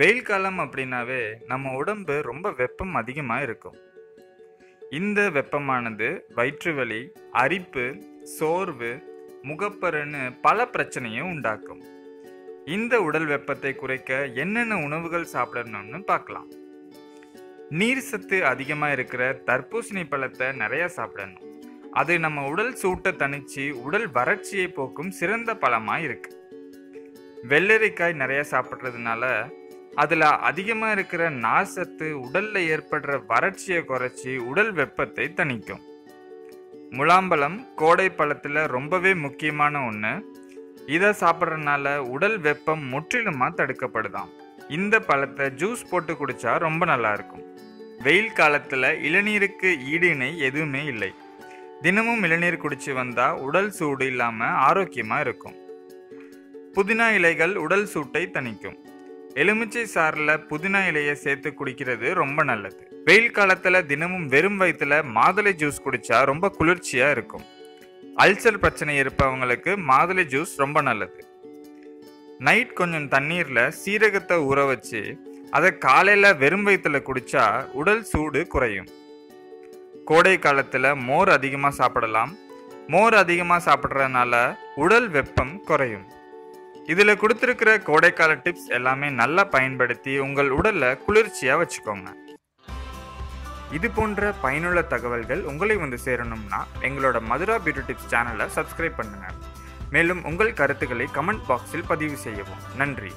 வெயில் காலம் அப்படின்னாவே நம்ம உடம்பு ரொம்ப வெப்பம் அதிகமாக இருக்கும். இந்த வெப்பமானது வயிற்று வலி அரிப்பு சோர்வு முகப்பருன்னு பல பிரச்சனையும் உண்டாக்கும். இந்த உடல் வெப்பத்தை குறைக்க என்னென்ன உணவுகள் சாப்பிடணும்னு பார்க்கலாம். நீர் சத்து அதிகமாக இருக்கிற தர்பூசணி பழத்தை நிறைய சாப்பிடணும். அது நம்ம உடல் சூட்டை தணிச்சு உடல் வறட்சியை போக்கும் சிறந்த பழமாக இருக்கு. வெள்ளரிக்காய் நிறைய சாப்பிட்றதுனால அதில் அதிகமாக இருக்கிற நார்சத்து உடலில் ஏற்படுற வறட்சியை குறைச்சி உடல் வெப்பத்தை தணிக்கும். முலாம்பழம் கோடை பழத்தில் ரொம்பவே முக்கியமான ஒன்று இதை சாப்பிட்றதுனால உடல் வெப்பம் முற்றிலுமாக தடுக்கப்படுதாம். இந்த பழத்தை ஜூஸ் போட்டு குடித்தா ரொம்ப நல்லாயிருக்கும் வெயில் காலத்தில் இளநீருக்கு ஈடு இணை எதுவுமே இல்லை. தினமும் இளநீர் குடிச்சு வந்தால் உடல் சூடு இல்லாமல் ஆரோக்கியமாக இருக்கும். புதினா இலைகள் உடல் சூட்டை தணிக்கும். எலுமிச்சை சாறில் புதினா இலையை சேர்த்து குடிக்கிறது ரொம்ப நல்லது. வெயில் காலத்தில் தினமும் வெறும் வயிற்றுல மாதுளை ஜூஸ் குடித்தா ரொம்ப குளிர்ச்சியாக இருக்கும். அல்சர் பிரச்சனை இருப்பவங்களுக்கு மாதுளை ஜூஸ் ரொம்ப நல்லது. நைட் கொஞ்சம் தண்ணீரில் சீரகத்தை ஊற வச்சு அதை காலையில் வெறும் வயிற்றுல குடித்தா உடல் சூடு குறையும். கோடை காலத்தில் மோர் அதிகமாக சாப்பிடலாம். மோர் அதிகமாக சாப்பிட்றதுனால உடல் வெப்பம் குறையும். இதில் கொடுத்துருக்கிற கோடைக்கால டிப்ஸ் எல்லாமே நல்லா பயன்படுத்தி உங்கள் உடலை குளிர்ச்சியாக வச்சுக்கோங்க. இது போன்ற பயனுள்ள தகவல்கள் உங்களை வந்து சேரணும்னா எங்களோட மதுரா பியூட்டி டிப்ஸ் சேனலை சப்ஸ்கிரைப் பண்ணுங்கள் மேலும் உங்கள் கருத்துக்களை கமெண்ட் பாக்ஸில் பதிவு செய்யவும். நன்றி.